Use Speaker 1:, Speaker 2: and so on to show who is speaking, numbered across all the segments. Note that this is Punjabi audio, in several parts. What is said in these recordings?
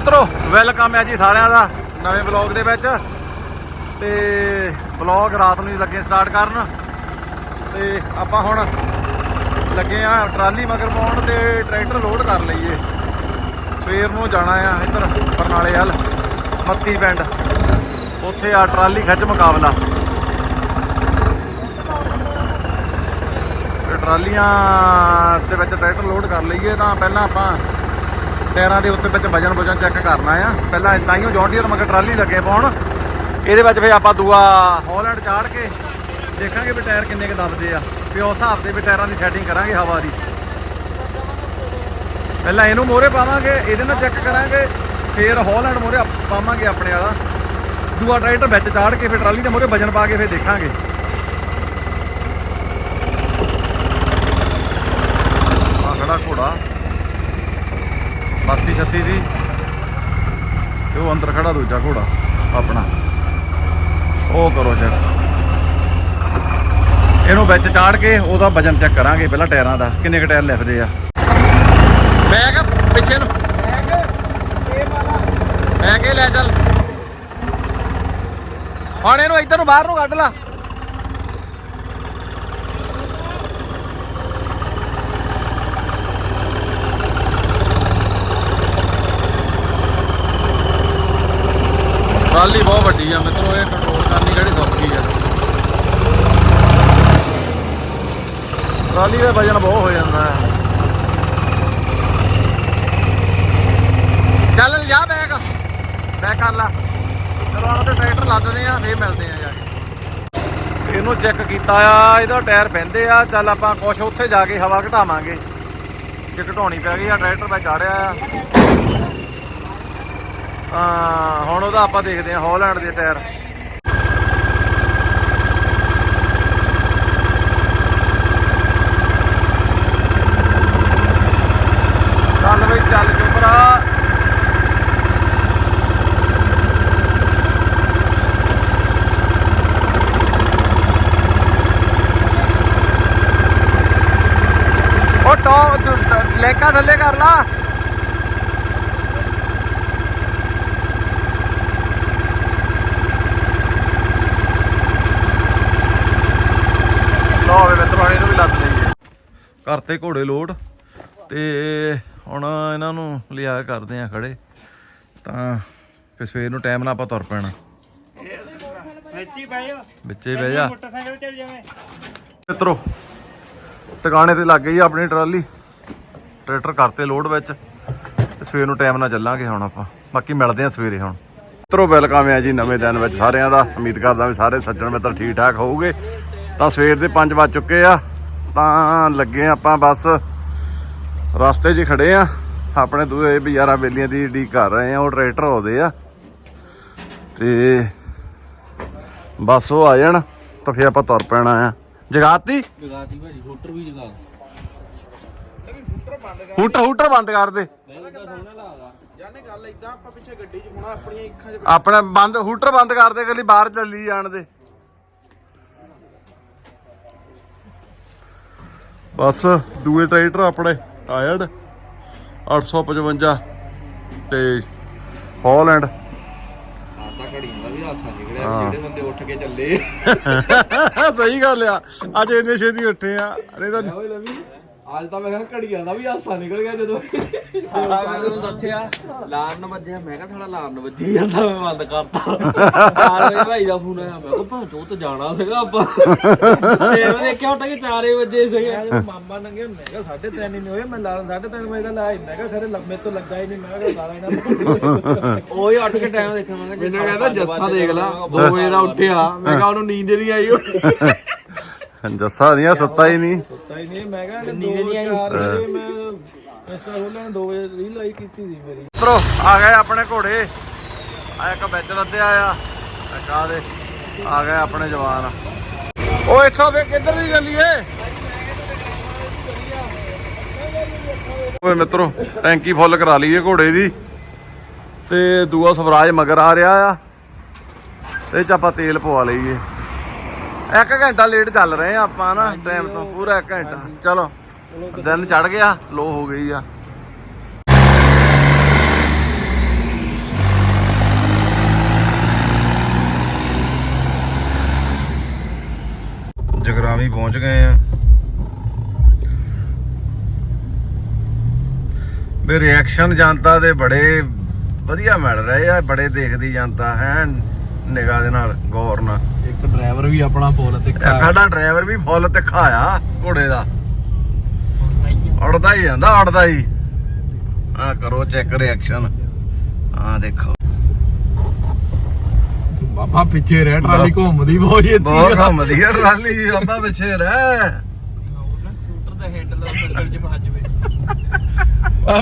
Speaker 1: ਮਿੱਤਰੋ ਵੈਲਕਮ ਹੈ ਜੀ ਸਾਰਿਆਂ ਦਾ ਨਵੇਂ ਬਲੌਗ ਦੇ ਵਿੱਚ। ਤੇ ਬਲੌਗ ਰਾਤ ਨੂੰ ਹੀ ਲੱਗੇ ਸਟਾਰਟ ਕਰਨ। ਤੇ ਆਪਾਂ ਹੁਣ ਲੱਗੇ ਆ ਟਰਾਲੀ ਮਗਰ ਪਾਉਣ ਤੇ ਟਰੈਕਟਰ ਲੋਡ ਕਰ ਲਈਏ। ਸਵੇਰ ਨੂੰ ਜਾਣਾ ਆ ਇੱਧਰ ਬਰਨਾਲੇ ਵੱਲ ਮੱਤੀ ਪਿੰਡ। ਉੱਥੇ ਆ ਟਰਾਲੀ ਖਿੱਚ ਮੁਕਾਬਲਾ। ਟਰਾਲੀਆਂ ਦੇ ਵਿੱਚ ਟਰੈਕਟਰ ਲੋਡ ਕਰ ਲਈਏ ਤਾਂ ਪਹਿਲਾਂ ਆਪਾਂ ਟਾਇਰਾਂ ਦੇ ਉੱਤੇ ਵਿੱਚ ਵਜਨ ਵਜਨ ਚੈੱਕ ਕਰਨਾ ਆ। ਪਹਿਲਾਂ ਇਦਾਂ ਹੀ ਜੌਨ ਡੀਅਰ ਮਗਰ ਟਰਾਲੀ ਲੱਗੇ ਪਾਉਣ। ਇਹਦੇ ਵਿੱਚ ਫੇ ਆਪਾਂ ਦੂਆ ਹਾਲੈਂਡ ਚਾੜ ਕੇ ਦੇਖਾਂਗੇ ਵੀ ਟਾਇਰ ਕਿੰਨੇ ਕ ਦਬਦੇ ਆ। ਵੀ ਉਸ ਹਿਸਾਬ ਦੇ ਵੀ ਟਾਇਰਾਂ ਦੀ ਸੈਟਿੰਗ ਕਰਾਂਗੇ ਹਵਾ ਦੀ। ਪਹਿਲਾਂ ਇਹਨੂੰ ਮੋਰੇ ਪਾਵਾਂਗੇ, ਇਹਦੇ ਨਾਲ ਚੈੱਕ ਕਰਾਂਗੇ, ਫੇਰ ਹਾਲੈਂਡ ਮੋਰੇ ਪਾਵਾਂਗੇ ਆਪਣੇ ਵਾਲਾ। ਦੂਆ ਟਰੈਕਟਰ ਵਿੱਚ ਚਾੜ ਕੇ ਫੇਰ ਟਰਾਲੀ ਦੇ ਮੋਰੇ ਵਜਨ ਪਾ ਕੇ ਫੇਰ ਦੇਖਾਂਗੇ। ਆ ਖੜਾ ਘੋੜਾ। 36 ਦੀ। ਤੇ ਉਹ ਅੰਦਰ ਖੜਾ ਦੂਜਾ ਘੋੜਾ, ਆਪਣਾ। ਉਹ ਕਰੋ ਚੈੱਕ ਇਹਨੂੰ ਵਿੱਚ ਚਾੜ ਕੇ ਉਹਦਾ ਵਜਨ ਚੈੱਕ ਕਰਾਂਗੇ ਪਹਿਲਾਂ ਟਾਇਰਾਂ ਦਾ, ਕਿੰਨੇ ਕ ਟਾਇਰ ਲਿਖਦੇ ਆ। ਮੈਂ ਪਿੱਛੇ ਨੂੰ। ਮੈਂ ਕਿ ਲੈ ਚੱਲ। ਹੁਣ ਇਹਨੂੰ ਇੱਧਰ ਨੂੰ ਬਾਹਰ ਨੂੰ ਕੱਢ ਲਾ। ਟਰਾਲੀ ਬਹੁਤ ਵੱਡੀ ਆ, ਮਿੱਤਰੋ, ਇਹ ਕੰਟਰੋਲ ਕਰਨੀ ਕਿਹੜੀ ਸੌਖੀ ਆ। ਟਰਾਲੀ ਦਾ ਵਜਨ ਬਹੁਤ ਹੋ ਜਾਂਦਾ। ਹੈ ਚੱਲ ਜਾ ਬੈਗ ਬੈਗ ਕਰ ਲਾ। ਚਲੋ ਹੁਣ ਤੇ ਟਰੈਕਟਰ ਲੱਦਦੇ ਆ, ਫੇਰ ਮਿਲਦੇ ਆ ਜਾ ਕੇ। ਇਹਨੂੰ ਚੈੱਕ ਕੀਤਾ ਆ, ਇਹਦਾ ਟਾਇਰ ਪੈਂਦੇ ਆ। ਚੱਲ ਆਪਾਂ ਕੁਛ ਉੱਥੇ ਜਾ ਕੇ ਹਵਾ ਘਟਾਵਾਂਗੇ। ਜੇ ਘਟਾਉਣੀ ਪੈ ਗਈ ਆ, ਟਰੈਕਟਰ ਮੈਂ ਚਾੜਿਆ ਆ। ਹਾਂ, ਹੁਣ ਉਹਦਾ ਆਪਾਂ ਦੇਖਦੇ ਹਾਂ ਹਾਲੈਂਡ ਦੇ ਟਾਇਰ ਚੱਲ ਬਈ, ਚੱਲ ਚੁੱਪਰਾ ਉਹ ਟੋ ਲੈਕਾ ਥੱਲੇ ਕਰ ਲਾ। ਲਓ ਵੇ ਮਿੱਤਰੋ ਇਹਨੂੰ ਵੀ ਲੱਦ ਲਈਏ ਕਰਤੇ ਘੋੜੇ ਲੋਡ ਤੇ ਹੁਣ ਇਹਨਾਂ ਨੂੰ ਲਿਆ ਕਰਦੇ ਆ ਖੜੇ। ਤਾਂ ਫਿਰ ਸਵੇਰ ਨੂੰ ਟਾਈਮ ਨਾਲ ਆਪਾਂ ਤੁਰ ਪੈਣਾ।
Speaker 2: ਵਿੱਚ ਹੀ ਪੈ ਜਾ।
Speaker 1: ਵਿੱਚੇ ਬਹਿ ਜਾ।
Speaker 2: ਮੋਟਰਸਾਈਕਲ ਤੇ ਜਾਵੇਂ।
Speaker 1: ਮਿੱਤਰੋ ਟਿਕਾਣੇ ਤੇ ਲੱਗ ਗਈ ਆ ਆਪਣੀ ਟਰਾਲੀ। ਟਰੈਕਟਰ ਕਰਤੇ ਲੋਡ ਵਿੱਚ। ਤੇ ਸਵੇਰ ਨੂੰ ਟਾਈਮ ਨਾਲ ਚੱਲਾਂਗੇ ਹੁਣ ਆਪਾਂ। ਬਾਕੀ ਮਿਲਦੇ ਆ ਸਵੇਰੇ ਹੁਣ। ਮਿੱਤਰੋ ਵੈਲਕਮ ਹੈ ਜੀ ਨਵੇਂ ਦਿਨ ਵਿੱਚ ਸਾਰਿਆਂ ਦਾ। ਉਮੀਦ ਕਰਦਾ ਵੀ ਸਾਰੇ ਸੱਜਣ ਮਿੱਤਰ ਠੀਕ ਠਾਕ ਹੋਊਗੇ। ਤਾਂ ਸਵੇਰ ਦੇ 5 ਵੱਜ ਚੁੱਕੇ ਆ ਤਾਂ ਲੱਗੇ ਆਪਾਂ ਬਸ। ਰਸਤੇ 'ਚ ਖੜੇ ਆ। ਆਪਣੇ ਦੂਏ ਬਜ਼ਾਰਾਂ ਬੇਲੀਆਂ ਦੀ ਡੀ ਕਰ ਰਹੇ ਆ ਉਹ ਟਰੈਕਟਰ ਆਉਂਦੇ ਆ। ਤੇ ਬਸ ਉਹ ਆ ਜਾਣ ਤਾਂ ਫੇਰ ਆਪਾਂ ਤੁਰ ਪੈਣਾ ਆ। ਜਗਾਤੀ?
Speaker 3: ਜਗਾਤੀ ਭਾਜੀ ਫੋਟਰ ਵੀ ਜਗਾ
Speaker 1: ਹੂਟਰ ਹੂਟਰ ਬੰਦ ਕਰ ਦੇ।
Speaker 4: ਜਾਨੇ ਗੱਲ ਇਦਾਂ ਆਪਾਂ ਪਿੱਛੇ ਗੱਡੀ 'ਚ ਹੋਣਾ ਆਪਣੀਆਂ ਅੱਖਾਂ 'ਚ
Speaker 1: ਆਪਣਾ ਬੰਦ ਹੂਟਰ ਬੰਦ ਕਰ ਦੇ ਕੱਲੀ ਬਾਹਰ ਚੱਲੀ ਜਾਣ ਦੇ। ਬਸ ਦੂਏ ਟਰੈਕਟਰ ਆਪਣੇ ਟਾਇਰਡ 855 ਤੇ ਹਾਲੈਂਡ
Speaker 4: ਆਤਾ ਘੜੀਆਂ ਦਾ ਵੀ ਹਾਸਾ ਨਿਕਲਿਆ ਵੀ ਜਿਹੜੇ ਬੰਦੇ ਉੱਠ ਕੇ ਚੱਲੇ।
Speaker 1: ਸਹੀ ਗੱਲ ਆ ਅੱਜ ਇੰਨੇ ਛੇਤੀ ਉੱਠੇ ਆ ਨਹੀਂ ਤਾਂ
Speaker 4: ਅੱਜ ਤਾਂ ਮੈਂ ਕਿਹਾ ਘੜੀਆਂ ਦਾ ਵੀ ਹਾਸਾ ਨਿਕਲ ਗਿਆ ਜਦੋਂ
Speaker 3: ਸਾਲਾ ਮੈਨੂੰ ਦੱਸਿਆ ਲਾਰਨ ਵੱਜਿਆ ਮੈਂ ਕਿਹਾ ਥੋੜਾ ਲਾਰਨ ਵੱਜੀ ਜਾਂਦਾ ਮੈਂ ਬੰਦ ਕਰਤਾ ਚਾਰ ਵਜੇ ਭਾਈ ਦਾ ਫੋਨ ਆਇਆ ਮੈਂ ਕਿਹਾ ਭਾਂ ਤੂੰ ਤਾਂ ਜਾਣਾ ਸੀਗਾ ਆਪਾਂ ਤੇ ਮੈਂ ਦੇਖਿਆ ਉੱਠ ਕੇ 4 ਵਜੇ ਸੀਗੇ
Speaker 2: ਜਦੋਂ ਮਾਮਾ ਨੰਗੇ ਮੈਂ ਕਿਹਾ ਸਾਢੇ ਤਿੰਨ ਹੀ ਨਹੀਂ ਹੋਏ ਮੈਂ ਲਾਰਨ ਸਾਢੇ ਤਿੰਨ ਵਜੇ ਦਾ ਲਾਇਆ ਮੈਂ ਕਿਹਾ ਖਰੇ ਲੰਮੇ ਤੋਂ ਲੱਗਾ ਹੀ ਨਹੀਂ ਮੈਂ ਕਿਹਾ ਸਾਰਾ ਇਹਨਾਂ
Speaker 3: ਉਹੀ ਉੱਠ ਕੇ ਟਾਈਮ ਦੇਖਿਆ ਮੈਂ ਕਿਹਾ
Speaker 4: ਮੈਨੂੰ ਕਹਿੰਦਾ ਜੱਸਾ ਦੇਖ ਲਾ 2 ਵਜੇ ਦਾ ਉੱਠਿਆ ਮੈਂ ਕਿਹਾ ਉਹਨੂੰ ਨੀਂਦ ਨਹੀਂ ਆਈ
Speaker 1: ਜੱਸਾ ਨਹੀਂ ਆ ਸੁੱਤਾ ਹੀ ਨਹੀਂ।
Speaker 2: ਪਤਾ ਹੀ ਨਹੀਂ ਮੈਂ ਕਿਹਾ ਨੀਂਦ ਨਹੀਂ ਆਈ ਵਜੇ ਮੈਂ ਇੰਸਟਾ ਖੋਲਣ 2 ਵਜੇ ਰੀਲ ਲਾਈ ਕੀਤੀ ਸੀ ਮੇਰੀ।
Speaker 1: ਮਿੱਤਰੋ ਆ ਗਏ ਆਪਣੇ ਘੋੜੇ। ਆ ਇੱਕ ਵਿੱਚ ਲੱਦਿਆ ਆ। ਆ ਦੇ ਆ ਗਏ ਆਪਣੇ ਜਵਾਨ। ਉਹ ਇੱਥੋਂ ਵੇ ਕਿੱਧਰ ਦੀ ਚੱਲੀਏ ਓਏ ਮਿੱਤਰੋ ਟੈਂਕੀ ਫੁੱਲ ਕਰਾ ਲਈਏ ਘੋੜੇ ਦੀ। ਤੇ ਦੂਆ ਸਵਰਾਜ ਮਗਰ ਆ ਰਿਹਾ ਆ। ਇਹ ਚ ਆਪਾਂ ਤੇਲ ਪਵਾ ਲਈਏ। ਇੱਕ ਘੰਟਾ ਲੇਟ ਚੱਲ ਰਹੇ ਆ ਆਪਾਂ ਨਾ ਟਾਈਮ ਤੋਂ ਪੂਰਾ ਇੱਕ ਘੰਟਾ। ਚਲੋ ਦਿਨ ਚੜ ਗਿਆ ਲੋ ਹੋ ਗਈ ਆ। ਜਗਰਾਵੀ ਪਹੁੰਚ ਗਏ ਆ। ਵੀ ਰਿਐਕਸ਼ਨ ਜਨਤਾ ਦੇ ਬੜੇ ਵਧੀਆ ਮਿਲ ਰਹੇ ਆ ਬੜੇ ਦੇਖਦੀ ਜਨਤਾ ਹੈ। ਨਿਗਾਹ ਦੇ ਨਾਲ ਗੌਰ ਨਾਲ।
Speaker 2: ਇੱਕ ਡਰਾਈਵਰ ਵੀ ਆਪਣਾ ਫੁੱਲ ਤੇ
Speaker 1: ਇਹ ਸਾਡਾ ਡਰਾਈਵਰ ਵੀ ਫੁੱਲ ਤਿੱਖਾ ਆ ਘੋੜੇ ਦਾ। ਉੜਦਾ ਹੀ ਜਾਂਦਾ ਉੜਦਾ ਹੀ। ਆ ਕਰੋ ਚੈੱਕ ਰਿਐਕਸ਼ਨ ਆ ਦੇਖੋ।
Speaker 2: ਬਾਬਾ ਪਿੱਛੇ ਰਹਿ ਟਰਾਲੀ ਘੁੰਮਦੀ ਬਹੁਤ ਛੇਤੀ
Speaker 1: ਬਹੁਤ ਘੁੰਮਦੀ ਆ ਟਰਾਲੀ ਬਾਬਾ ਪਿੱਛੇ ਰਹਿ।
Speaker 3: ਸਕੂਟਰ ਦਾ ਹੈਂਡਲ ਉੱਪਰ ਚ ਭੱਜ ਜਵੇ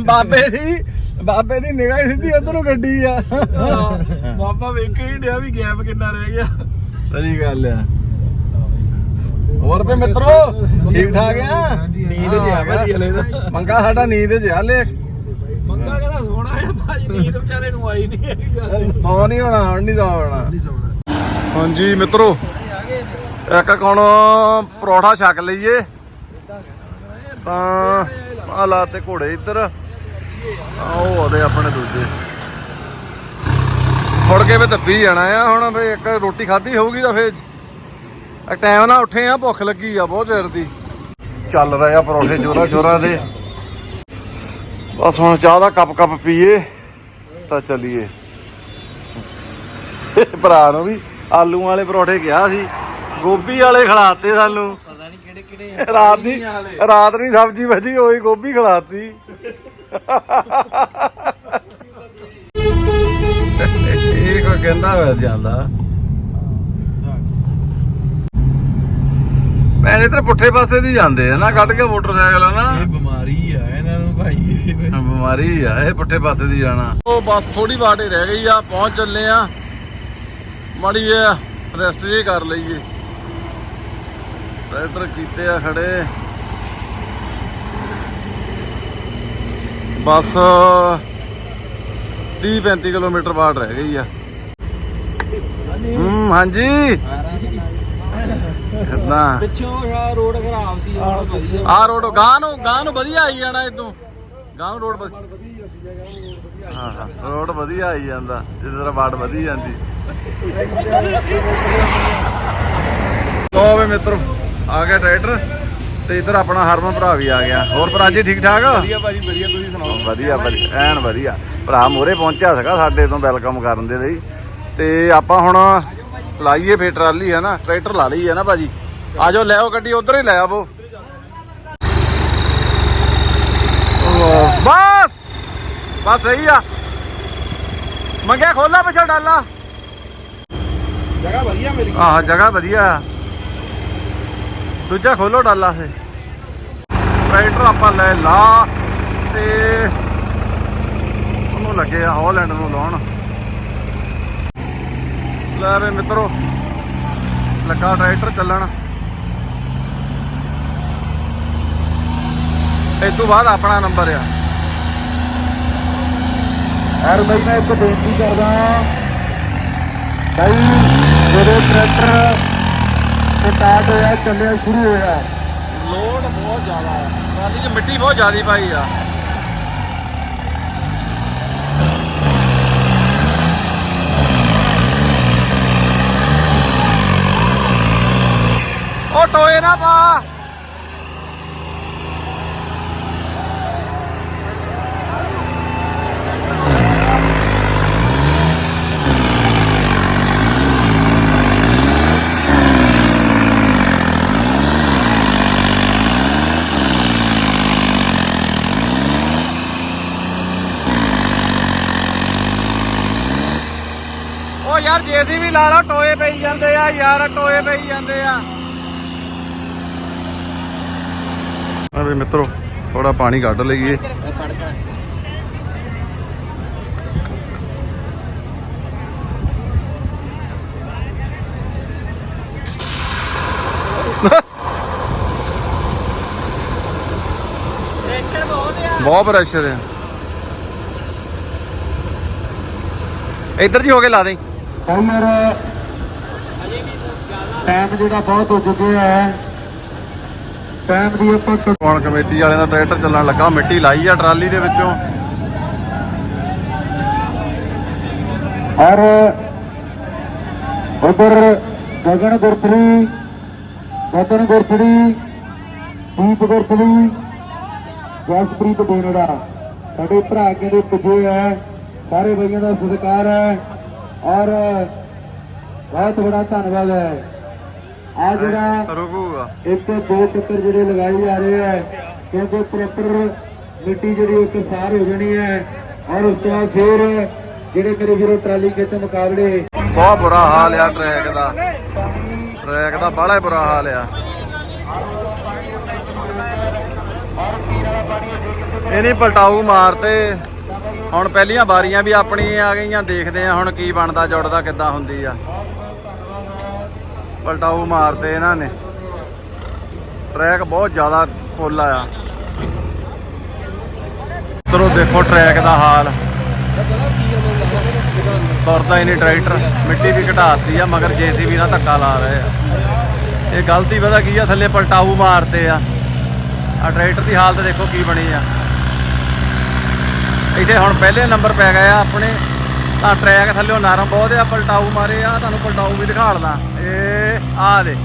Speaker 1: ਬਾਬੇ ਦੀ ਬਾਬੇ ਦੀ ਨਿਗਾਹ ਹੀ ਸਿੱਧੀ ਉਧਰੋਂ ਗੱਡੀ ਆ।
Speaker 2: ਬਾਬਾ ਵੇਖ ਹੀ ਡਿਆ ਵੀ ਗੈਪ ਕਿੰਨਾ ਰਹਿ ਗਿਆ।
Speaker 1: ਸਹੀ ਗੱਲ ਆ। ਹੋਰ ਵੀ ਮਿੱਤਰੋ ਠੀਕ ਠਾਕ ਆ?
Speaker 2: ਨੀਂਦ ਚ ਆ ਗਿਆ ਜੀ ਹਲੇ ਤਾਂ।
Speaker 1: ਮੰਗਾ ਸਾਡਾ ਨੀਂਦ ਚ ਆ ਲੈ
Speaker 2: ਮੰਗਾ ਕਹਿੰਦਾ ਸੋਣਾ ਆ ਭਾਜੀ ਨੀਂਦ ਵਿਚਾਰੇ ਨੂੰ ਆਈ ਨਹੀਂ ਹੈਗੀ
Speaker 1: ਸੌ ਨਹੀਂ ਹੋਣਾ ਹੁਣ ਨਹੀਂ ਸੌ ਹੋਣਾ। ਹਾਂਜੀ ਮਿੱਤਰੋ ਇੱਕ ਹੁਣ ਪਰੌਠਾ ਛਕ ਲਈਏ। ਤਾਂ ਆ ਲਾਤੇ ਘੋੜੇ ਇੱਧਰ। ਉਹ ਆਦੇ ਆਪਣੇ ਦੂਜੇ। ਮੁੜ ਕੇ ਵੀ ਧੱਪੀ ਜਾਣਾ ਆ ਹੁਣ ਵੀ ਇੱਕ ਰੋਟੀ ਖਾਧੀ ਹੋਊਗੀ ਤਾਂ ਫੇਰ ਟਾਈਮ ਨਾਲ ਉੱਠੇ ਆ ਭੁੱਖ ਲੱਗੀ ਆ ਬਹੁਤ ਚਿਰ ਦੀ। ਚੱਲ ਰਹੇ ਆ ਪਰੌਠੇ ਜੋਰਾ ਸ਼ੋਰਾ ਦੇ। ਬਸ ਹੁਣ ਚਾਹ ਦਾ ਕੱਪ ਕੱਪ ਪੀਏ ਤਾਂ ਚੱਲੀਏ। ਭਰਾ ਨੂੰ ਵੀ ਆਲੂ ਵਾਲੇ ਪਰੌਠੇ ਕਿਹਾ ਸੀ ਗੋਭੀ ਵਾਲੇ ਖਿਲਾਤੇ ਸਾਨੂੰ।
Speaker 3: ਪਤਾ ਨਹੀਂ ਕਿਹੜੇ ਕਿਹੜੇ
Speaker 1: ਰਾਤ ਦੀ ਰਾਤ ਦੀ ਸਬਜ਼ੀ ਬਚੀ ਹੋਈ ਗੋਭੀ ਖਿਲਾਤੀ। ਇਹ ਕੋਈ ਕਹਿੰਦਾ ਹੋਇਆ ਜਾਂਦਾ। ਮੈਂ ਇਧਰ ਪੁੱਠੇ ਪਾਸੇ ਦੀ ਜਾਂਦੇ ਆ ਨਾ ਕੱਢ ਕੇ ਮੋਟਰਸਾਈਕਲ ਆ ਨਾ।
Speaker 2: ਇਹ ਬਿਮਾਰੀ ਆ ਇਹਨਾਂ ਨੂੰ ਭਾਈ
Speaker 1: ਬਿਮਾਰੀ ਆ ਇਹ ਪੁੱਠੇ ਪਾਸੇ ਦੀ ਜਾਣਾ। ਉਹ ਬਸ ਥੋੜੀ ਬਾਟੇ ਰਹਿ ਗਈ ਆ ਪਹੁੰਚ ਚੱਲੇ ਆ। ਮਾੜੀ ਰੈਸਟ ਜੇ ਕਰ ਲਈਏ। ਟਰੈਕਟਰ ਕੀਤੇ ਆ ਖੜੇ। ਬਸ 30 35 ਕਿਲੋਮੀਟਰ ਬਾਅਦ ਰਹਿ ਗਈ ਆ। ਹੂੰ ਹਾਂਜੀ। ਕਿੰਨਾ
Speaker 3: ਪਿੱਛੋਂ ਆ ਰੋਡ ਖਰਾਬ ਸੀ ਹੁਣ ਵਧੀਆ
Speaker 1: ਆ ਰੋਡ ਗਾਂ ਨੂੰ ਗਾਂ ਨੂੰ ਵਧੀਆ ਆਈ ਜਾਣਾ ਇਦੋਂ ਗਾਂ ਨੂੰ ਰੋਡ ਵਧੀਆ ਹਾਂ ਹਾਂ ਰੋਡ ਵਧੀਆ ਆਈ ਜਾਂਦਾ ਜਿਸ ਤਰ੍ਹਾਂ ਬਾੜ ਵਧੀ ਜਾਂਦੀ। ਲੋ ਵੇ ਮਿੱਤਰੋ ਆ ਗਿਆ ਟਰੈਕਟਰ। ਤੇ ਇਧਰ ਆਪਣਾ ਹਰਮਨ ਭਰਾ ਵੀ ਆ ਗਿਆ। ਹੋਰ ਭਰਾ ਜੀ ਠੀਕ ਠਾਕ? ਵਧੀਆ ਭਾਜੀ ਵਧੀਆ ਤੁਸੀਂ ਸੁਣਾਓ? ਵਧੀਆ ਵਧੀਆ ਐਨ ਵਧੀਆ। ਭਰਾ ਮੋਰੇ ਪਹੁੰਚਿਆ ਸੀਗਾ ਸਾਡੇ ਤੋਂ ਵੈਲਕਮ ਕਰਨ ਦੇ ਲਈ। ਤੇ ਆਪਾਂ ਹੁਣ ਲਾਈਏ ਫੇਰ ਟਰਾਲੀ ਹੈ ਨਾ? ਟਰੈਕਟਰ ਲਾ ਲਈ ਹੈ ਨਾ ਭਾਜੀ? ਆ ਜਾਓ ਲੈ ਆਓ ਗੱਡੀ ਉਧਰ ਹੀ ਲੈ ਆਵੋ। ਬਸ! ਬਸ ਸਹੀ ਆ। ਮੰਗਿਆ ਖੋਲਾ ਪਿਛਾ ਡਾਲਾ।
Speaker 2: ਜਗ੍ਹਾ ਵਧੀਆ ਮਿਲ
Speaker 1: ਆਹ ਜਗ੍ਹਾ ਵਧੀਆ। ਦੂਜਾ ਖੋਲੋ ਡਾਲਾ ਫੇ ਟਰੈਕਟਰ ਆਪਾਂ ਲੈ ਲਾ ਤੇ ਉਹਨੂੰ ਲੱਗੇ ਆ ਹਾਲੈਂਡ ਨੂੰ ਲਾਉਣ। ਲੈ ਵੇ ਮਿੱਤਰੋ, ਲੱਗਾ ਟਰੈਕਟਰ ਚੱਲਣ। ਇਸ ਤੋਂ ਬਾਅਦ ਆਪਣਾ ਨੰਬਰ ਆ।
Speaker 2: ਯਾਰ ਮੈਂ ਇੱਕ ਬੇਨਤੀ ਕਰਦਾ ਭਾਈ ਜਦੋਂ ਟਰੈਕਟਰ ਸਟਾਰਟ ਹੋਇਆ ਚੱਲਿਆ ਸ਼ੁਰੂ ਹੋਇਆ।
Speaker 1: ਲੋਡ ਬਹੁਤ ਜ਼ਿਆਦਾ ਆ। ਟਰਾਲੀ 'ਚ ਮਿੱਟੀ ਬਹੁਤ ਜ਼ਿਆਦੀ ਪਾਈ ਆ। ਉਹ ਟੋਏ ਨਾ ਪਾ ਉਹ ਯਾਰ ਜੇਸੀ ਵੀ ਲਾ ਲਾ, ਟੋਏ ਪਈ ਜਾਂਦੇ ਆ, ਯਾਰ ਟੋਏ ਪਈ ਜਾਂਦੇ ਆ। ਅਰੇ ਮਿੱਤਰੋ ਥੋੜਾ ਪਾਣੀ ਕੱਢ ਲਈਏ।
Speaker 3: ਬਹੁਤ
Speaker 1: ਬਹੁਤ ਪ੍ਰੈਸ਼ਰ ਹੈ ਇੱਧਰ ਜੀ ਹੋ ਕੇ ਲਾ ਦੇ
Speaker 2: ਯਾਰ ਟਾਈਮ ਜਿਹੜਾ ਬਹੁਤ ਹੋ ਚੁੱਕਿਆ ਹੈ। ਟਾਈਮ ਦੀ ਆਪਾਂ
Speaker 1: ਹੁਣ ਕਮੇਟੀ ਵਾਲਿਆਂ ਦਾ ਟਰੈਕਟਰ ਚੱਲਣ ਲੱਗਾ ਮਿੱਟੀ ਲਾਈ ਆ ਟਰਾਲੀ ਦੇ ਵਿੱਚੋਂ।
Speaker 2: ਔਰ ਉਧਰ ਗਗਨ ਗੁਰਪ੍ਰੀ
Speaker 5: ਗਗਨ ਗੁਰਤੜੀ ਦੀਪ ਗੁਰਤੜੀ ਜਸਪ੍ਰੀਤ ਬੋਨੜਾ। ਸਾਡੇ ਭਰਾ ਕਹਿੰਦੇ ਪੁੱਜੇ ਹੈ ਸਾਰੇ ਬਈਆਂ ਦਾ ਸਤਿਕਾਰ ਹੈ। ਔਰ ਬਹੁਤ ਬੜਾ ਧੰਨਵਾਦ ਹੈ। ਆ ਜਿਹੜਾ
Speaker 1: ਰੁਕੂਗਾ।
Speaker 5: ਇੱਕ ਦੋ ਚੱਕਰ ਜਿਹੜੇ ਲਗਾਏ ਜਾ ਰਹੇ ਹੈ ਕਿਉਂਕਿ ਪ੍ਰੋਪਰ ਮਿੱਟੀ ਜਿਹੜੀ ਇੱਕ ਸਾਰ ਹੋ ਜਾਣੀ ਹੈ ਔਰ ਉਸ ਤੋਂ ਬਾਅਦ ਫਿਰ ਜਿਹੜੇ ਮੇਰੇ ਵੀਰੋ ਟਰਾਲੀ ਖਿੱਚ ਮੁਕਾਬਲੇ
Speaker 1: ਬਹੁਤ ਬੁਰਾ ਹਾਲ ਆ ਟਰੈਕ ਦਾ। ਟਰੈਕ ਦਾ ਬੜਾ ਬੁਰਾ ਹਾਲ ਆ। ਇਹ ਨਹੀਂ ਪਲਟਾਊ ਮਾਰਤੇ। ਹੁਣ ਪਹਿਲੀਆਂ ਵਾਰੀਆਂ ਵੀ ਆਪਣੀਆਂ ਆ ਗਈਆਂ, ਦੇਖਦੇ ਆ ਹੁਣ ਕੀ ਬਣਦਾ, ਜੁੜਦਾ ਕਿੱਦਾਂ ਹੁੰਦੀ ਆ। ਪਲਟਾਊ ਮਾਰਤੇ ਇਹਨਾਂ ਨੇ। ਟਰੈਕ ਬਹੁਤ ਜ਼ਿਆਦਾ ਫੁੱਲ ਆ। ਤਰੋ ਦੇਖੋ ਟਰੈਕ ਦਾ ਹਾਲ। ਤੁਰਦਾ ਹੀ ਨਹੀਂ ਟਰੈਕਟਰ ਮਿੱਟੀ ਵੀ ਘਟਾਤੀ ਆ, ਮਗਰ ਜੀਸੀਬੀ ਨਾਲ ਧੱਕਾ ਲਾ ਰਹੇ ਆ। ਇਹ ਗਲਤੀ ਪਤਾ ਕੀ ਆ, ਥੱਲੇ ਪਲਟਾਊ ਮਾਰਤੇ ਆ। ਆ ਟਰੈਕਟਰ ਦੀ ਹਾਲਤ ਦੇਖੋ ਕੀ ਬਣੀ ਆ। ਇੱਥੇ ਹੁਣ ਪਹਿਲੇ ਨੰਬਰ ਪੈ ਗਏ ਆ, ਆਪਣੇ ਤਾਂ ਟਰੈਕ ਥੱਲੇ ਨਰਮ ਬਹੁਤ ਆ, ਪਲਟਾਊ ਮਾਰੇ ਆ, ਤੁਹਾਨੂੰ ਪਲਟਾਊ ਵੀ ਦਿਖਾੜਦਾ ਇਹ ਆ ਦੇ।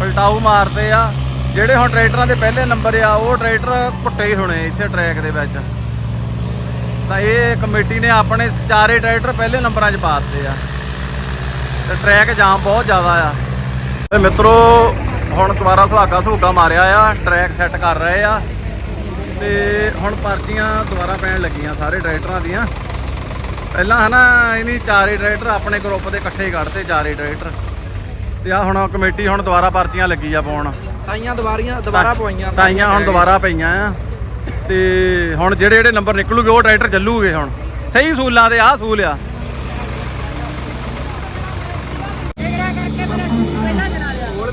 Speaker 1: ਪਲਟਾਊ ਮਾਰਦੇ ਆ। ਜਿਹੜੇ ਹੁਣ ਟਰੈਕਟਰਾਂ ਦੇ ਪਹਿਲੇ ਨੰਬਰ ਆ, ਉਹ ਟਰੈਕਟਰ ਪੁੱਟੇ ਹੀ ਹੋਣੇ ਇੱਥੇ ਟਰੈਕ ਦੇ ਵਿੱਚ। ਤਾਂ ਇਹ ਕਮੇਟੀ ਨੇ ਆਪਣੇ ਚਾਰੇ ਟਰੈਕਟਰ ਪਹਿਲੇ ਨੰਬਰਾਂ 'ਚ ਪਾ ਦਿੱਤੇ ਆ। ਤੇ ਟਰੈਕ ਜਾਮ ਬਹੁਤ ਜ਼ਿਆਦਾ ਆ। ਤੇ ਮਿੱਤਰੋ, ਹੁਣ ਦੁਬਾਰਾ ਸੁਹਾਗਾ ਸੁਹਾਗਾ ਮਾਰਿਆ ਆ ਟਰੈਕ ਸੈੱਟ ਕਰ ਰਹੇ ਆ। ਤੇ ਹੁਣ ਪਰਚੀਆਂ ਦੁਬਾਰਾ ਪੈਣ ਲੱਗੀਆਂ ਸਾਰੇ ਟਰੈਕਟਰਾਂ ਦੀਆਂ। ਪਹਿਲਾਂ ਹਨਾ ਇਹਨੀ ਚਾਰੇ ਟਰੈਕਟਰ ਆਪਣੇ ਗਰੁੱਪ ਦੇ ਇਕੱਠੇ ਕੱਢਤੇ ਚਾਰੇ ਟਰੈਕਟਰ ਤੇ ਆ ਹੁਣ ਕਮੇਟੀ ਹੁਣ ਦੁਬਾਰਾ ਪਰਚੀਆਂ ਲੱਗੀ ਆ ਪਾਉਣ।
Speaker 4: ਤਾਈਆਂ ਦੁਬਾਰੀਆਂ ਦੁਬਾਰਾ ਪਵਾਈਆਂ
Speaker 1: ਤਾਈਆਂ ਹੁਣ ਦੁਬਾਰਾ ਪਈਆਂ ਆ। ਤੇ ਹੁਣ ਜਿਹੜੇ ਜਿਹੜੇ ਨੰਬਰ ਨਿਕਲੂਗੇ ਉਹ ਟਰੈਕਟਰ ਚੱਲੂਗੇ ਹੁਣ। ਸਹੀ ਸੂਲਾਂ ਤੇ ਆਹ ਸੂਲ ਆ।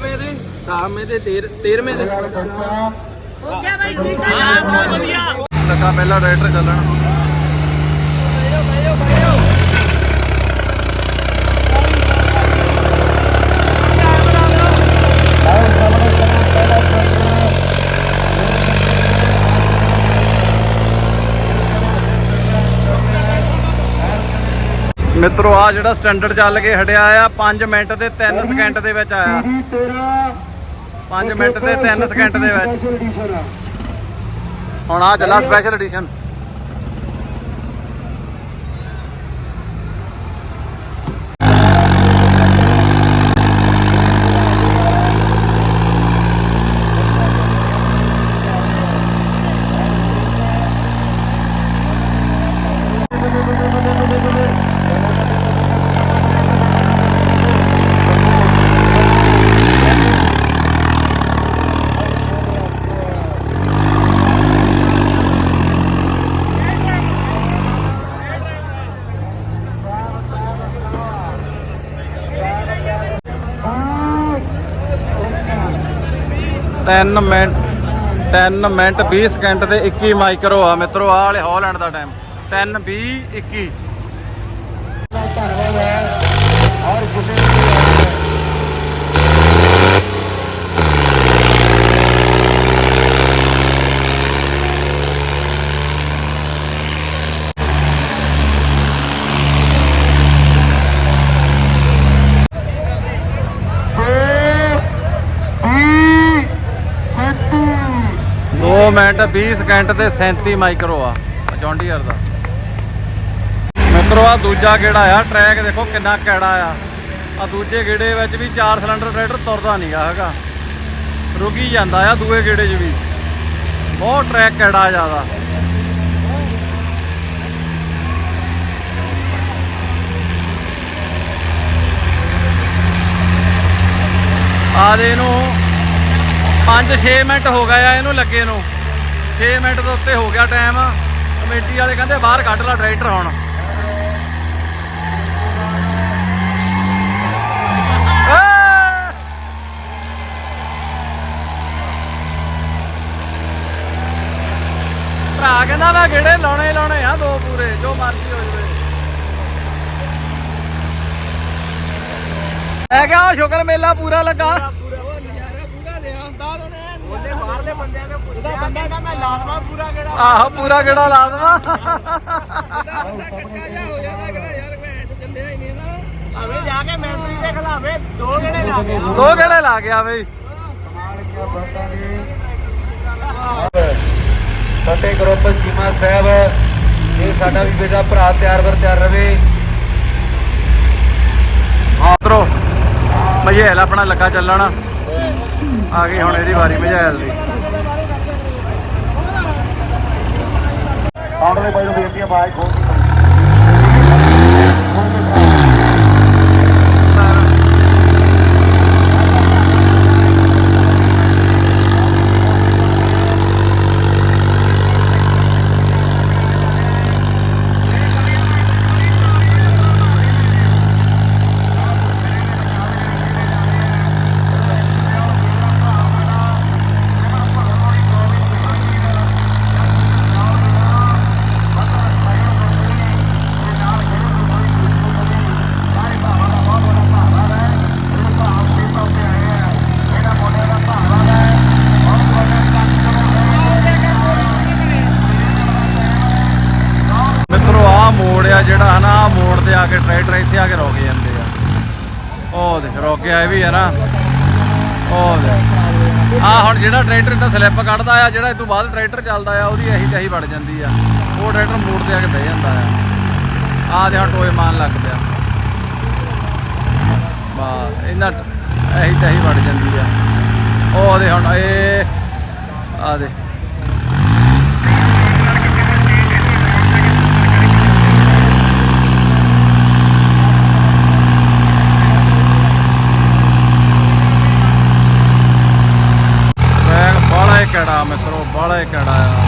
Speaker 4: ਦੇ 10ਵੇਂ ਦੇ 13ਵੇਂ ਦੇ
Speaker 1: ਲੱਗਾ ਪਹਿਲਾ ਟਰੈਕਟਰ ਚੱਲਣ। ਮਿੱਤਰੋ ਆ ਜਿਹੜਾ ਸਟੈਂਡਰਡ ਚੱਲ ਕੇ ਹਟਿਆ ਆ 5 ਮਿੰਟ ਤੇ 3 ਸਕਿੰਟ ਦੇ ਵਿੱਚ ਆਇਆ।
Speaker 5: ਪੀਡੀ 13
Speaker 1: 5 ਮਿੰਟ ਤੇ 3 ਸਕਿੰਟ ਦੇ ਵਿੱਚ। ਹੁਣ ਆ ਚੱਲਾ ਸਪੈਸ਼ਲ ਐਡੀਸ਼ਨ ਤਿੰਨ ਮਿੰਟ 3 ਮਿੰਟ 20 ਸਕਿੰਟ ਤੇ 21 ਮਾਈਕਰੋ ਆ ਮਿੱਤਰੋ, ਆਹ ਵਾਲੇ ਹਾਲੈਂਡ ਦਾ ਟਾਈਮ 3 20 21
Speaker 5: ਧੰਨਵਾਦ ਹੈ ਔਰ ਜਿੰਨੇ ਵੀ ਆਏ ਹੈ, ਦੋ, ਵੀਹ, ਸੱਤੀ।
Speaker 1: 2 ਮਿੰਟ 20 ਸਕਿੰਟ ਤੇ 37 ਮਾਈਕਰੋ ਆ ਜੌਂਡੀਅਰ ਦਾ। ਮਿੱਤਰੋ, ਆ ਦੂਜਾ ਗੇੜਾ ਆ ਟਰੈਕ ਦੇਖੋ ਕਿੰਨਾ ਕੈੜਾ ਆ। ਆ ਦੂਜੇ ਗੇੜੇ ਵਿੱਚ ਵੀ 4 ਸਿਲੰਡਰ ਟਰੈਕਟਰ ਤੁਰਦਾ ਨਹੀਂਗਾ ਹੈਗਾ। ਰੁਕੀ ਜਾਂਦਾ ਆ ਦੂਏ ਗੇੜੇ 'ਚ ਵੀ। ਬਹੁਤ ਟਰੈਕ ਕੈੜਾ ਜ਼ਿਆਦਾ। ਆ ਦੇ ਇਹਨੂੰ 5-6 ਮਿੰਟ ਹੋ ਗਏ ਆ ਇਹਨੂੰ ਲੱਗੇ ਨੂੰ। 6 ਮਿੰਟ ਦੇ ਉੱਤੇ ਹੋ ਗਿਆ ਟਾਈਮ। ਕਮੇਟੀ ਵਾਲੇ ਕਹਿੰਦੇ ਬਾਹਰ ਕੱਢ ਲੈ ਟਰੈਕਟਰ ਹੁਣ। ਭਰਾ ਕਹਿੰਦਾ ਮੈਂ ਗੇੜੇ ਲਾਉਣੇ ਲਾਉਣੇ ਆ, ਦੋ ਪੂਰੇ, ਜੋ ਮਰਜ਼ੀ ਹੋ ਜਵੇ। ਮੈਂ ਕਿਹਾ ਸ਼ੁਕਰ ਮੇਲਾ ਪੂਰਾ ਲੱਗਾ। ਆਹੋ ਪੂਰਾ ਗੇੜਾ ਲਾ ਦਵਾ
Speaker 2: ਅਵੇ ਜਾ ਕੇ ਮੈਂਟਰੀ ਦੇ ਖਿਲਾਵੇ ਦੋ ਜਣੇ ਲਾ ਕੇ
Speaker 1: ਦੋ ਕਿਹੜੇ ਲਾ ਗਿਆ ਬਈ
Speaker 5: ਫਤਿਹ ਗਰੁੱਪ ਸੀਮਾ ਸਾਹਿਬ ਇਹ ਸਾਡਾ ਵੀ ਬੇਟਾ ਭਰਾ ਤਿਆਰ ਵਰ ਤਿਆਰ ਰਵੇ।
Speaker 1: ਆਤਰੋ ਮਝੈਲ ਆਪਣਾ ਲੱਗਾ ਚੱਲਣ। ਆ ਗਈ ਹੁਣ ਇਹਦੀ ਵਾਰੀ ਮਝੈਲ ਦੀ।
Speaker 5: ਸਾਊਂਡ ਦੇ ਬਾਈ ਨੂੰ ਬੇਨਤੀ ਹੈ ਆਵਾਜ਼ ਖੋਲ ਕੇ
Speaker 1: ਮਿੱਤਰੋ ਆ ਮੋੜ ਆ ਜਿਹੜਾ ਹਨਾ ਆਹ ਮੋੜ ਤੇ ਆ ਕੇ ਟਰੈਕਟਰ ਇੱਥੇ ਆ ਕੇ ਰੁਕ ਜਾਂਦੇ ਆ ਉਹ ਇਹ ਵੀ ਹੈ ਨਾ ਉਹ ਆ ਹੁਣ ਜਿਹੜਾ ਟਰੈਕਟਰ ਤਾਂ ਸਲਿੱਪ ਕੱਢਦਾ ਆ, ਜਿਹੜਾ ਇਹ ਤੋਂ ਬਾਅਦ ਟਰੈਕਟਰ ਚੱਲਦਾ ਆ, ਉਹਦੀ ਇਹੀ ਤਹੀ ਵੜ ਜਾਂਦੀ ਆ। ਉਹ ਟਰੈਕਟਰ ਮੋੜ ਤੇ ਆ ਕੇ ਬਹਿ ਜਾਂਦਾ ਆ। ਆ ਦੇ ਹੁਣ ਟੋਏ ਮਾਨ ਲੱਗ ਪਿਆ। ਬਾ ਇਹਨਾਂ ਇਹੀ ਤਹੀ ਵੜ ਜਾਂਦੀ ਆ। ਉਹ ਦੇ ਹੁਣ, ਇਹ ਆ ਦੇ ਬੈਗ ਬਾਲਾ ਮਿੱਤਰੋ ਬਾਲਾ ਹੀ ਆ।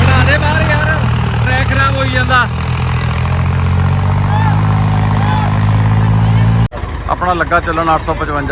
Speaker 1: ਬਣਾ ਦੇ ਜਾਂਦਾ। ਆਪਣਾ ਲੱਗਾ ਚੱਲਣ 855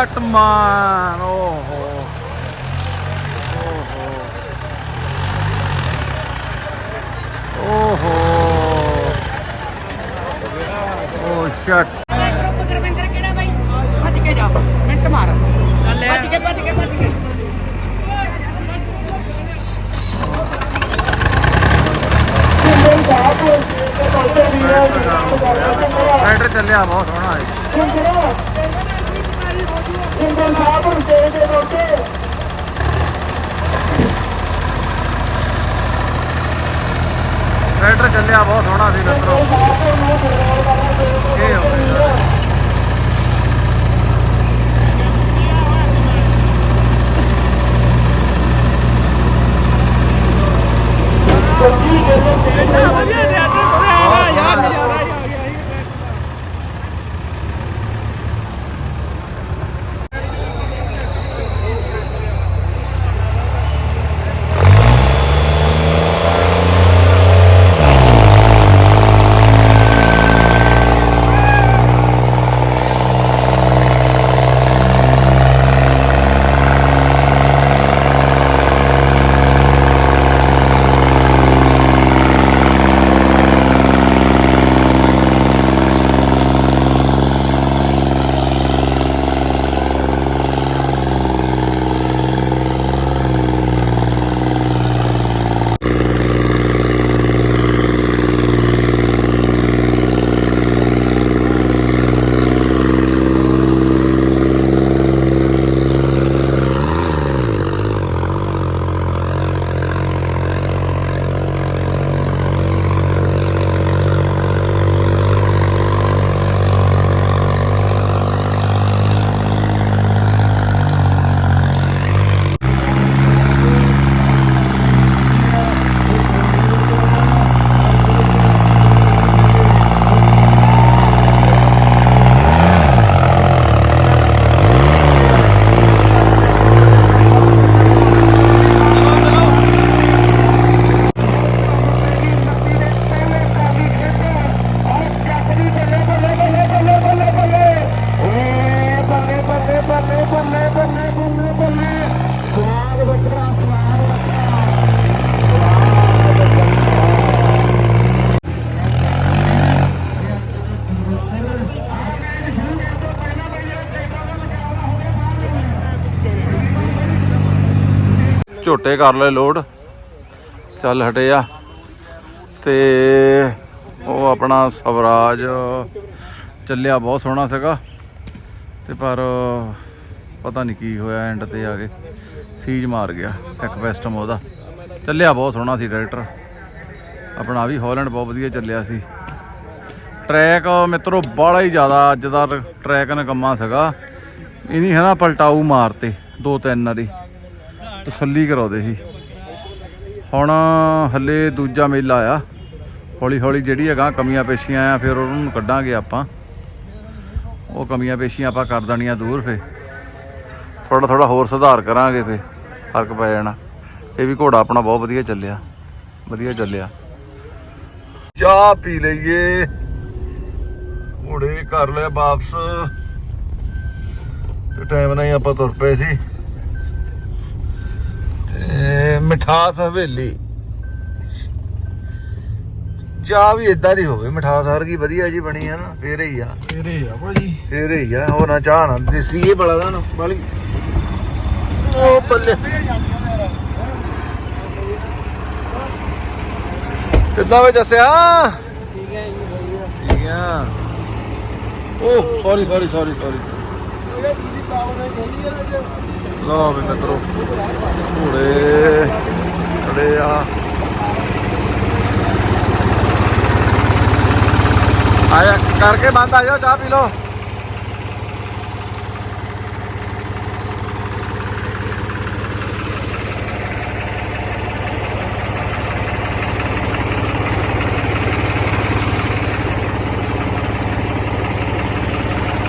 Speaker 5: Batman! Oho! Oho! Oho!
Speaker 1: Oh shit!
Speaker 6: Group Gurvinder ਕਿਹੜਾ ਬਾਈ ਭੱਜ ਕੇ ਜਾ
Speaker 1: ਮਿੰਟ ਮਾਰ
Speaker 5: ਭੱਜ ਕੇ ਭੱਜ ਕੇ ਭੱਜ ਕੇ
Speaker 1: ਰਾਈਡਰ ਚੱਲਿਆ ਬਹੁਤ ਝੋਟੇ ਕਰ ਲਏ ਲੋਡ। ਚੱਲ ਹਟੇ ਆ। ਤੇ ਉਹ ਆਪਣਾ ਸਵਰਾਜ ਚੱਲਿਆ, ਬਹੁਤ ਸੋਹਣਾ ਸੀਗਾ। ਤੇ ਪਰ ਪਤਾ ਨਹੀਂ ਕੀ ਹੋਇਆ ਐਂਡ ਤੇ ਆ ਕੇ ਸੀਜ ਮਾਰ ਗਿਆ, ਇੱਕ ਵੈਸਟਮ ਉਹਦਾ। ਚੱਲਿਆ, ਬਹੁਤ ਸੋਹਣਾ ਸੀ ਟਰੈਕਟਰ ਆਪਣਾ ਵੀ ਹਾਲੈਂਡ ਬਹੁਤ ਵਧੀਆ ਚੱਲਿਆ ਸੀ। ਟਰੈਕ ਮਿੱਤਰੋ ਬੜਾ ਹੀ ਜ਼ਿਆਦਾ ਅੱਜ ਦਾ ਟਰੈਕ ਨਕੰਮਾ ਸੀਗਾ। ਇਹ ਨਹੀਂ ਹੈ ਨਾ, ਪਲਟਾਊ ਮਾਰਤੇ, ਦੋ ਤਿੰਨ ਵਾਰੀ। ਤਸੱਲੀ ਕਰਾਉਂਦੇ ਸੀ ਹੁਣ ਹੱਲੇ ਦੂਜਾ ਮੇਲਾ ਆ। ਹੌਲੀ ਹੌਲੀ ਜਿਹੜੀ ਹੈਗਾ ਕਮੀਆਂ ਪੇਸ਼ੀਆਂ ਆ, ਫਿਰ ਉਹਨੂੰ ਕੱਢਾਂਗੇ ਆਪਾਂ। ਉਹ ਕਮੀਆਂ ਪੇਸ਼ੀਆਂ ਆਪਾਂ ਕਰ ਦੇਣੀਆਂ ਦੂਰ ਫੇ ਥੋੜਾ ਥੋੜਾ ਹੋਰ ਸੁਧਾਰ ਕਰਾਂਗੇ ਫੇ ਫ਼ਰਕ ਪੈ ਜਾਣਾ। ਇਹ ਵੀ ਘੋੜਾ ਆਪਣਾ ਬਹੁਤ ਵਧੀਆ ਚੱਲਿਆ। ਵਧੀਆ ਚੱਲਿਆ। ਚਾਹ ਪੀ ਲਈਏ। ਘੋੜੇ ਕਰ ਲਿਆ ਵਾਪਸ। ਤੇ ਟਾਈਮ ਨਾਲ ਹੀ ਆਪਾਂ ਤੁਰ ਪਏ ਸੀ। ਮਿਠਾਸ ਹਵੇਲੀ। ਚਾਹ ਵੀ ਇਦਾਂ ਦੀ ਹੋਵੇ ਮਿਠਾਸ ਵਰਗੀ ਵਧੀਆ ਜੀ ਬਣੀ ਆ ਨਾ ਫੇਰ ਹੀ ਆ।
Speaker 2: ਤੇਰੇ ਆ ਭਾਜੀ।
Speaker 1: ਫੇਰ ਹੀ ਆ ਉਹ ਨਾ ਚਾਹ ਨਾ ਦੇਸੀ ਇਹ ਬੜਾ ਦਾ ਨਾ ਬਾਲੀ ਉਹ ਬੱਲੇ। ਕਿੱਦਾਂ ਵਿੱਚ ਦੱਸਿਆ ਠੀਕ ਹੈ ਜੀ ਠੀਕ ਆ। ਉਹ ਸੌਰੀ ਸੌਰੀ ਸੌਰੀ ਸੌਰੀ ਲੋ ਵੀ ਮਿੱਤਰੋ ਘੋੜੇ ਖੜੇ ਆ। ਆਇਆ ਕਰਕੇ ਬੰਦ ਆ ਜਾਓ ਚਾਹ ਪੀ ਲਓ।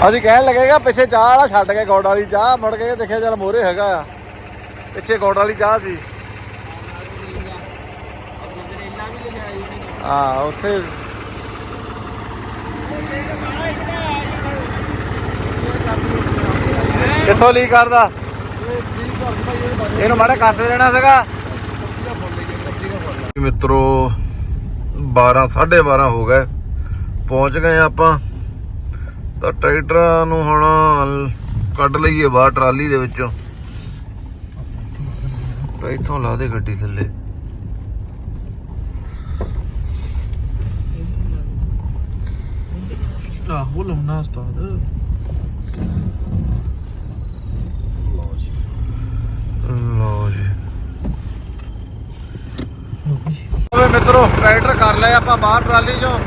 Speaker 1: ਅਸੀਂ ਕਹਿਣ ਲੱਗੇਗਾ ਪਿੱਛੇ ਚਾਹ ਵਾਲਾ ਛੱਡ ਕੇ ਗੋੜ ਵਾਲੀ ਚਾਹ, ਮੁੜ ਕੇ ਦੇਖਿਆ ਚੱਲ ਮੋਰੇ ਹੈਗਾ ਆ। ਪਿੱਛੇ ਗੋੜ ਵਾਲੀ ਚਾਹ ਸੀ। ਹਾਂ, ਉੱਥੇ ਕਿੱਥੋਂ ਲੀਕ ਕਰਦਾ? ਇਹਨੂੰ ਮਾੜਾ ਕੱਸ ਦੇਣਾ ਸੀਗਾ। ਮਿੱਤਰੋ 12 12:30 ਹੋ ਗਏ। ਪਹੁੰਚ ਗਏ ਆਪਾਂ। ਤਾਂ ਟਰੈਕਟਰਾਂ ਨੂੰ ਹੁਣ ਕੱਢ ਲਈਏ ਬਾਹਰ ਟਰਾਲੀ ਦੇ ਵਿੱਚੋਂ। ਤਾਂ ਇੱਥੋਂ ਲਾ ਦੇ ਗੱਡੀ ਥੱਲੇ।
Speaker 4: ਆਹੋ ਲਾਉਣਾ ਉਸਤਾਦ।
Speaker 1: ਲਓ ਜੀ। ਓਏ ਮਿੱਤਰੋ ਟਰੈਕਟਰ ਕਰ ਲਿਆ ਆਪਾਂ ਬਾਹਰ ਟਰਾਲੀ ਚੋਂ।